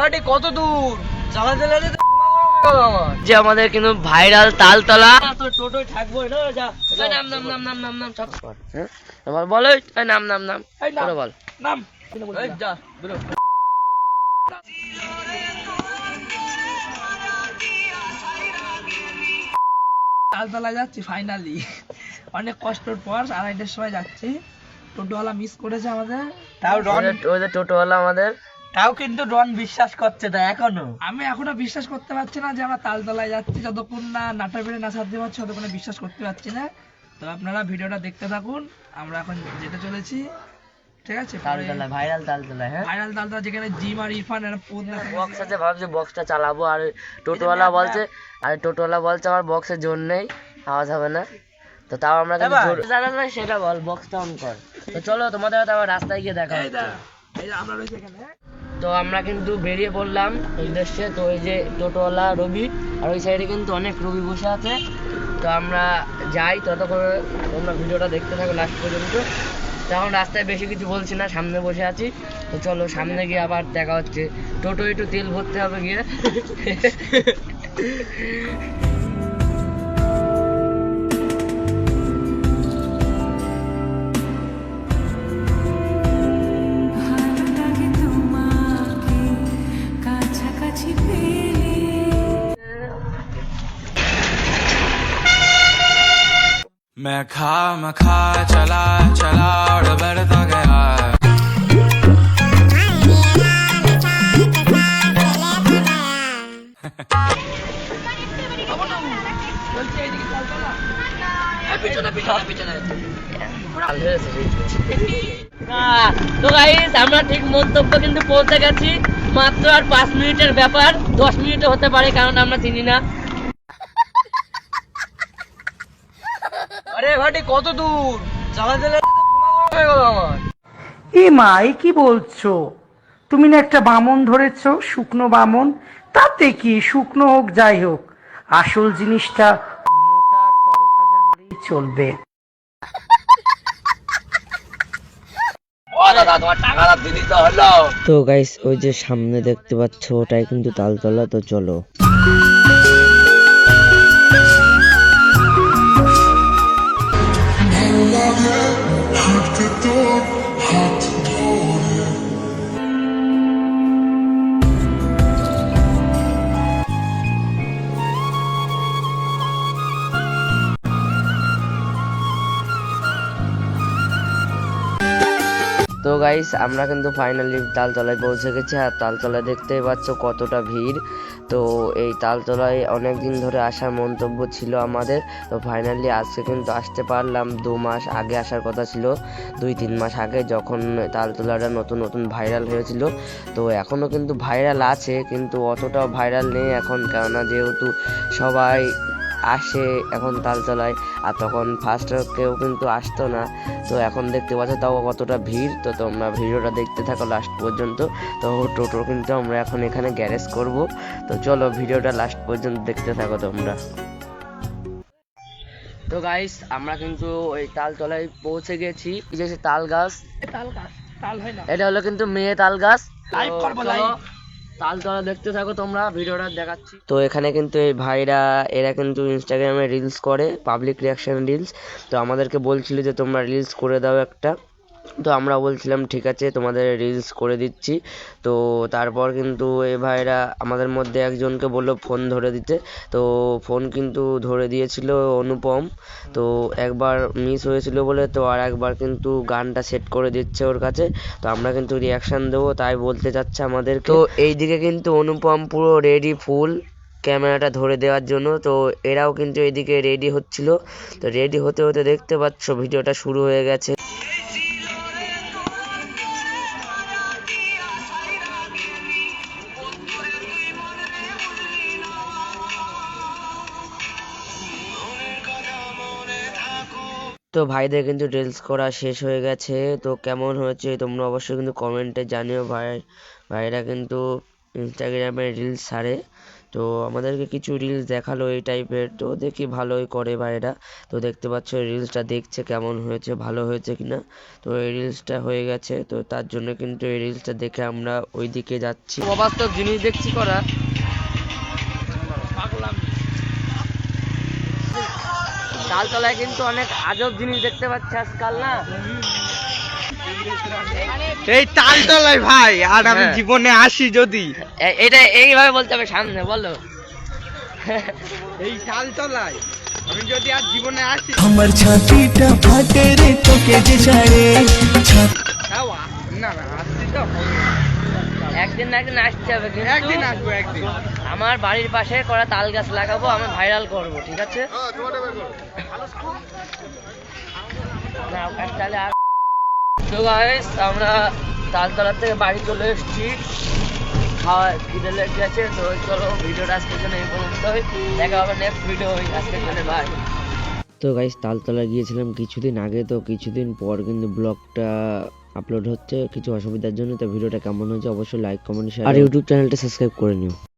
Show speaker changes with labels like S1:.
S1: ভাটি কত দূর? চালাতে চালাতে
S2: যে আমাদের কিন্তু ভাইরাল তালতলা।
S1: তো থাকব না যা।
S2: নাম নাম নাম নাম নাম নাম সব এবার বলো। নাম নাম নাম। বল
S1: নাম। যা। বেরো তালতলায় যাচ্ছি ফাইনালি অনেক কষ্টর পর আড়াইটার সময় যাচ্ছি। টোটোওয়ালা মিস করেছে আমাদের। তাও
S2: টোটোওয়ালা আমাদের।
S1: তাও কিন্তু ডন বিশ্বাস করছে না এখনও। আমি এখনও বিশ্বাস করতে পারছি না যে আমরা তালতলায় যাচ্ছি যতক্ষণ না নাটা বেড়ে না সাথে পারছি ততক্ষণে বিশ্বাস করতে পারছি না। তো আপনারা ভিডিওটা দেখতে থাকুন আমরা এখন যেতে চলেছি। ঠিক আছে
S2: তালতলা ভাইরাল তালতলা হ্যাঁ?
S1: ভাইরাল তালতলা যেখানে জিম আর ইরফান এরা
S2: বক্স আছে ভাবছি বক্সটা চালাবো আর টোটোওয়ালা বলছে আর টোটোওয়ালা বলছে আমার বক্সের জোর নেই আওয়াজ হবে না। তো তাও আমরা কিন্তু জোর- জানা না সেটা বল বক্সটা অন কর। তো চলো তোমাদের হয়তো আবার রাস্তায় গিয়ে দেখা হচ্ছে।
S1: এই যে আমরা রয়েছে এখানে
S2: তো আমরা কিন্তু বেরিয়ে পড়লাম উদ্দেশ্যে। তো ওই যে টোটোওয়ালা রবি, আর ওই সাইডে কিন্তু অনেক রবি বসে আছে। তো আমরা যাই ততক্ষণ তোমরা ভিডিওটা দেখতে থাকো লাস্ট পর্যন্ত। তখন রাস্তায় বেশি কিছু বলছি না, সামনে বসে আছি। তো চলো সামনে গিয়ে আবার দেখা হচ্ছে। টোটো একটু তেল ভরতে হবে গিয়ে।
S3: मैं खा मैं खा चला चला और बढ़ता गया
S1: বলছি এইদিকে তালতলা
S2: পিছনে পিছনে পিছনে তো গাইস আমরা ঠিক মন্তব্য কিন্তু পৌঁছে গেছি মাত্র আর পাঁচ মিনিটের ব্যাপার দশ মিনিটও হতে পারে কারণ আমরা চিনি না
S1: আরে ভাটি কত দূর? চালাতে চালাতে তো পুরো গরম হয়ে গেল আমার।
S4: এ মা এ কি বলছো? তুমি না একটা বামন ধরেছো শুকনো বামন। তাতে কি? শুকনো হোক যাই হোক। আসল জিনিসটা মোটা তরতাজা হলেই চলবে।
S1: ও দাদা তোমার টাকাটা দিয়ে দিতে হলো।
S2: তো গাইস ওই যে সামনে দেখতে পাচ্ছ ওটাই কিন্তু তালতলা তো চলো। Hadi, hadi, তো গাইস আমরা কিন্তু ফাইনালি তালতলায় পৌঁছে গেছি আর তালতলায় দেখতেই পাচ্ছ কতটা ভিড়। তো এই তালতলায় অনেক দিন ধরে আসার মন্তব্য ছিল আমাদের। তো ফাইনালি আজকে কিন্তু আসতে পারলাম। দু মাস আগে আসার কথা ছিল। দুই তিন মাস আগে যখন তালতলাটা নতুন নতুন ভাইরাল হয়েছিল। তো এখনও কিন্তু ভাইরাল আছে, কিন্তু অতটাও ভাইরাল নেই এখন। কেননা যেহেতু সবাই আসে এখন তালতলায় আর তখন ফার্স্ট কেউ কিন্তু আসতো না। তো এখন দেখতে পাচ্ছ তাও কতটা ভিড়। তো তোমরা ভিডিওটা দেখতে থাকো লাস্ট পর্যন্ত। তো টোটো কিন্তু আমরা এখন এখানে গ্যারেজ করব। তো চলো ভিডিওটা লাস্ট পর্যন্ত দেখতে থাকো তোমরা। তো গাইস আমরা কিন্তু ওই তালতলায় পৌঁছে গেছি। যে তাল গাছ।
S1: তাল গাছ তাল হয় না।
S2: এটা হলো কিন্তু মেয়ে তাল গাছ। তো
S1: করব,
S2: চলো,
S1: live।
S2: তালতলা দেখতে থাকো তোমরা, ভিডিওটা দেখাচ্ছি তো এখানে কিন্তু এই ভাইরা, এরা কিন্তু ইনস্টাগ্রামে রিলস করে পাবলিক রিয়াকশন রিলস তো আমাদেরকে বলছিল যে তোমরা রিলস করে দাও একটা তো আমরা বলছিলাম, ঠিক আছে, তোমাদের রিলস করে দিচ্ছি। তো তারপর কিন্তু এই ভাইরা আমাদের মধ্যে একজনকে বলল ফোন ধরে দিতে। তো ফোন কিন্তু ধরে দিয়েছিল অনুপম। তো একবার মিস হয়েছিল বলে তো আর একবার কিন্তু গানটা সেট করে দিচ্ছে ওর কাছে। তো আমরা কিন্তু রিয়াকশন দেবো, তাই বলতে চাচ্ছে আমাদের তো এইদিকে কিন্তু অনুপম পুরো রেডি ফুল ক্যামেরাটা ধরে দেওয়ার জন্য। তো এরাও কিন্তু এদিকে রেডি হচ্ছিল। তো রেডি হতে হতে দেখতে পাচ্ছ ভিডিওটা শুরু হয়ে গেছে। তো ভাইদের কিন্তু রিলস করা শেষ হয়ে গেছে। তো কেমন হয়েছে তোমরা অবশ্যই কিন্তু কমেন্টে জানিও ভাই। ভাইরা কিন্তু ইনস্টাগ্রামে রিলস ছাড়ে। তো আমাদেরকে কিছু রিলস দেখাল এই টাইপের তো দেখি ভালোই করে ভাইরা। তো দেখতে পাচ্ছ রিলসটা দেখছে কেমন হয়েছে, ভালো হয়েছে কিনা। তো এই রিলসটা হয়ে গেছে। তো তার জন্য কিন্তু এই রিলসটা দেখে আমরা ওই দিকে যাচ্ছি। অবাস্তব জিনিস দেখছি করা। তালতলায় কিন্তু অনেক আজব জিনিস দেখতে পাচ্ছি আজকাল না?
S5: এই তালতলায় ভাই আর আমি
S2: হ্যাঁ।
S5: জীবনে আসি যদি।
S2: এটা এইভাবে বলতে হবে সামনে বলো।
S5: এই তালতলায় আমি যদি আর জীবনে আসি
S6: আমার ছাতিটা ফাটে রে তোকে যে ছাড়ে।
S5: না না আসছি তো
S2: একদিন না একদিন আসতে হবে কিন্তু
S5: একদিন আসব একদিন।
S2: আমার বাড়ির পাশে করা তাল গাছ লাগাবো আমি ভাইরাল করব ঠিক আছে? না, তাহলে আর তো গাইস আমরা তালতলা থেকে বাড়ি চলে এসেছি। খাওয়া খিদে লেগে গেছে তো চলো ভিডিওটা আজকের জন্য এই পর্যন্তই দেখা হবে নেক্সট ভিডিও আজকের জন্য বাই তো গাইস তালতলা গিয়েছিলাম কিছুদিন আগে তো কিছুদিন পর কিন্তু ব্লগটা আপলোড হচ্ছে, কিছু অসুবিধার জন্য তো ভিডিওটা কেমন হয়েছে অবশ্যই লাইক কমেন্ট শেয়ার আর ইউটিউব চ্যানেলটা সাবস্ক্রাইব করে নিও।